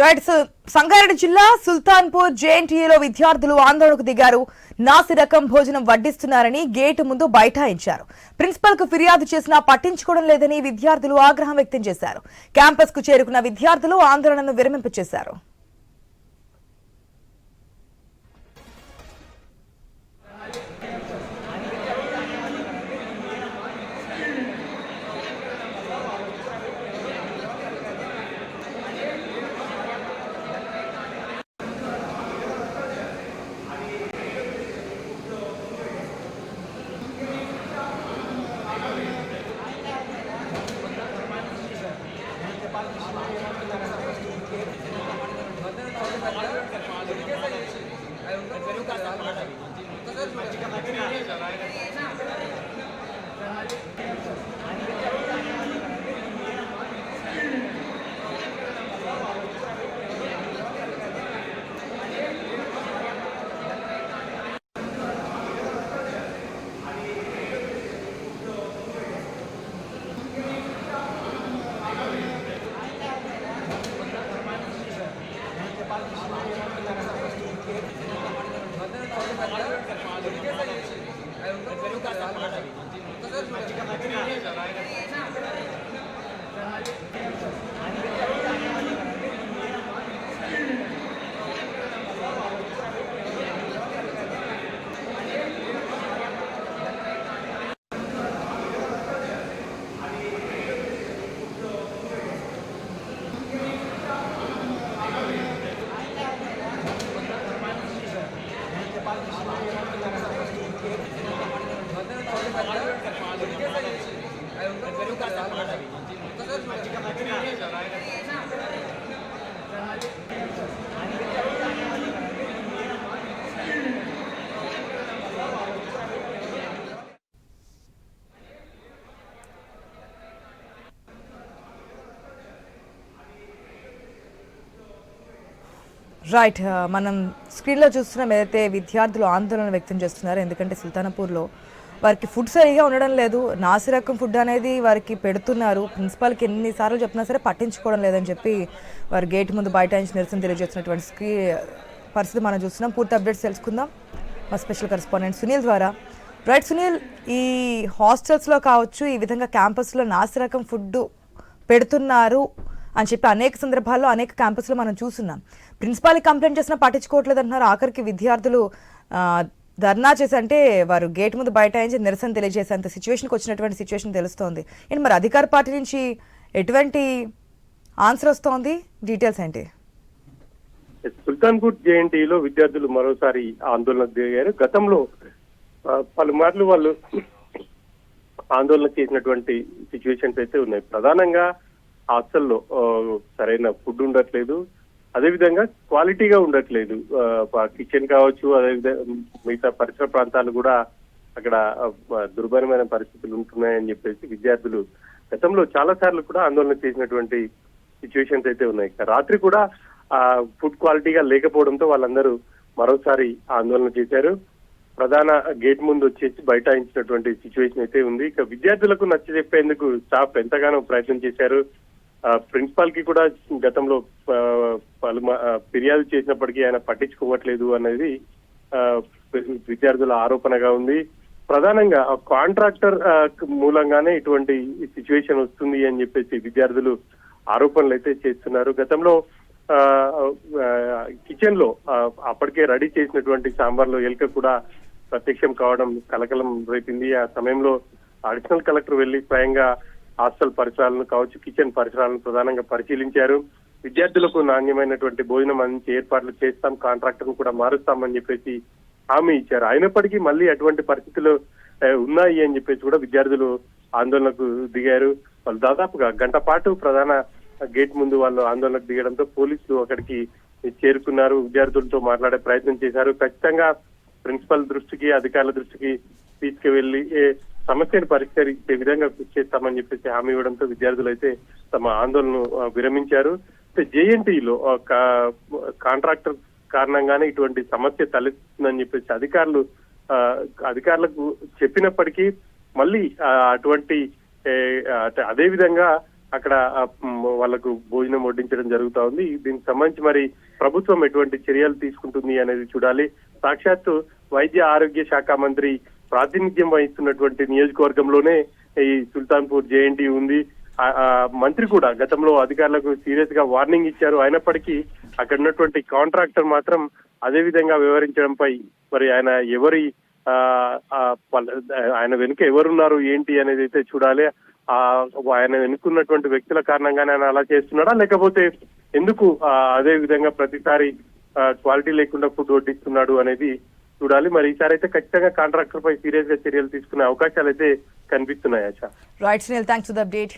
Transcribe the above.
Right Sangareddy జిల్లా సుల్తాన్పూర్ జేఎన్టీయూలో విద్యార్థులు ఆందోళనకు దిగారు. నాసి రకం భోజనం వడ్డిస్తున్నారని గేటు ముందు బైఠాయించారు. ప్రిన్సిపల్కు ఫిర్యాదు చేసినా పట్టించుకోవడం లేదని విద్యార్థులు ఆగ్రహం వ్యక్తం చేశారు. క్యాంపస్కు చేరుకున్న విద్యార్థులు ఆందోళనను విరమింపచేశారు. Gracias. రైట్ uh, మనం స్క్రీన్లో చూస్తున్నాం ఏదైతే విద్యార్థులు ఆందోళన వ్యక్తం చేస్తున్నారు ఎందుకంటే సుల్తానపూర్లో వారికి ఫుడ్ సరిగా ఉండడం లేదు. నాసిరకం ఫుడ్ అనేది వారికి పెడుతున్నారు. ప్రిన్సిపాల్కి ఎన్నిసార్లు చెప్పినా సరే పట్టించుకోవడం లేదని చెప్పి వారు గేట్ ముందు బయట నుంచి నిరసన తెలియజేస్తున్నటువంటి పరిస్థితి మనం చూస్తున్నాం. పూర్తి అప్డేట్స్ తెలుసుకుందాం. మా స్పెషల్ కరెస్పాండెంట్ సునీల్ ద్వారా. రైట్ సునీల్ ఈ హాస్టల్స్లో కావచ్చు ఈ విధంగా క్యాంపస్లో నాసిరకం ఫుడ్ పెడుతున్నారు అని చెప్పి అనేక సందర్భాల్లో అనేక క్యాంపస్లో మనం చూస్తున్నాం. ప్రిన్సిపాల్ కంప్లైంట్ చేసినా పట్టించుకోవట్లేదు అంటున్నారు ఆఖరికి విద్యార్థులు ధర్నా చేసి అంటే వారు గేట్ ముందు బైఠాయించి నిరసన తెలియజేసేంత సిచ్యువేషన్కి వచ్చినటువంటి సిచ్యువేషన్ తెలుస్తోంది. ఏంటి మరి అధికార పార్టీ నుంచి ఎటువంటి ఆన్సర్ వస్తోంది? డీటెయిల్స్ ఏంటి? సుల్తాన్పూర్ జేఎన్టీలో విద్యార్థులు మరోసారి ఆందోళనకు దిగారు. గతంలో పలుమార్లు వాళ్ళు ఆందోళన చేసినటువంటి సిచ్యువేషన్స్ అయితే ఉన్నాయి. ప్రధానంగా హాస్టల్లో సరైన ఫుడ్ ఉండట్లేదు. అదేవిధంగా క్వాలిటీగా ఉండట్లేదు. కిచెన్ కావచ్చు అదేవిధంగా మిగతా పరిసర ప్రాంతాలు కూడా అక్కడ దుర్భరమైన పరిస్థితులు ఉంటున్నాయని చెప్పేసి విద్యార్థులు గతంలో చాలా సార్లు కూడా ఆందోళన చేసినటువంటి సిచ్యువేషన్స్ అయితే ఉన్నాయి. రాత్రి కూడా ఆ ఫుడ్ క్వాలిటీగా లేకపోవడంతో వాళ్ళందరూ మరోసారి ఆందోళన చేశారు. ప్రధాన గేట్ ముందు వచ్చేసి బైఠాయించినటువంటి సిచ్యువేషన్ అయితే ఉంది. ఇక విద్యార్థులకు నచ్చ చెప్పేందుకు స్టాఫ్ ఎంతగానో ప్రయత్నం చేశారు. ప్రిన్సిపాల్కి కూడా గతంలో వాళ్ళు ఫిర్యాదు చేసినప్పటికీ ఆయన పట్టించుకోవట్లేదు అనేది ఆ, విద్యార్థుల ఆరోపణగా ఉంది. ప్రధానంగా కాంట్రాక్టర్ మూలంగానే ఇటువంటి సిచ్యువేషన్ వస్తుంది అని చెప్పేసి విద్యార్థులు ఆరోపణలు అయితే చేస్తున్నారు. గతంలో కిచెన్లో అప్పటికే రెడీ చేసినటువంటి సాంబార్లో ఎలుక కూడా ప్రత్యక్షం కావడం కలకలం రేపింది. ఆ సమయంలో అడిషనల్ కలెక్టర్ వెళ్ళి స్వయంగా హాస్టల్ పరిసరాలను కావచ్చు కిచెన్ పరిసరాలను ప్రధానంగా పరిశీలించారు. విద్యార్థులకు నాణ్యమైనటువంటి భోజనం అందించే ఏర్పాట్లు చేస్తాం కాంట్రాక్టర్ కూడా మారుస్తామని చెప్పేసి హామీ ఇచ్చారు. అయినప్పటికీ మళ్ళీ అటువంటి పరిస్థితులు ఉన్నాయి అని చెప్పేసి కూడా విద్యార్థులు ఆందోళనకు దిగారు. వాళ్ళు దాదాపుగా గంట పాటు ప్రధాన గేట్ ముందు వాళ్ళు ఆందోళనకు దిగడంతో పోలీసులు అక్కడికి చేరుకున్నారు. విద్యార్థులతో మాట్లాడే ప్రయత్నం చేశారు. ఖచ్చితంగా ప్రిన్సిపల్ దృష్టికి అధికారుల దృష్టికి తీసుకువెళ్ళి ఏ సమస్యను పరిష్కరించే విధంగా కృషి చేస్తామని చెప్పేసి హామీ ఇవ్వడంతో విద్యార్థులు అయితే తమ ఆందోళనను విరమించారు. జేఎన్టీలో కాంట్రాక్టర్ కారణంగానే ఇటువంటి సమస్య తలెత్తుందని చెప్పేసి అధికారులు ఆ, అధికారులకు చెప్పినప్పటికీ మళ్ళీ అటువంటి అదే విధంగా అక్కడ వాళ్ళకు భోజనం వడ్డించడం జరుగుతా ఉంది. దీనికి సంబంధించి మరి ప్రభుత్వం ఎటువంటి చర్యలు తీసుకుంటుంది అనేది చూడాలి. సాక్షాత్తు వైద్య ఆరోగ్య శాఖ మంత్రి ప్రాతినిధ్యం వహిస్తున్నటువంటి నియోజకవర్గంలోనే ఈ సుల్తాన్పూర్ జేఎన్టీ ఉంది. ఆ మంత్రి కూడా గతంలో అధికారులకు సీరియస్గా వార్నింగ్ ఇచ్చారు. అయినప్పటికీ అక్కడ ఉన్నటువంటి కాంట్రాక్టర్ మాత్రం అదే విధంగా వ్యవహరించడంపై మరి ఆయన ఎవరి ఆ, ఆయన వెనుక ఎవరున్నారు ఏంటి అనేది అయితే చూడాలి. ఆ ఆయన వెనుకున్నటువంటి వ్యక్తుల కారణంగానే ఆయన అలా చేస్తున్నాడా? లేకపోతే ఎందుకు అదే విధంగా ప్రతిసారి క్వాలిటీ లేకుండా ఫుడ్ వడ్డిస్తున్నాడు అనేది చూడాలి. మరి ఈసారి అయితే ఖచ్చితంగా కాంట్రాక్టర్ పై సీరియస్గా చర్యలు తీసుకునే అవకాశాలు అయితే కనిపిస్తున్నాయి ఆశ. Right Sunil thanks for the update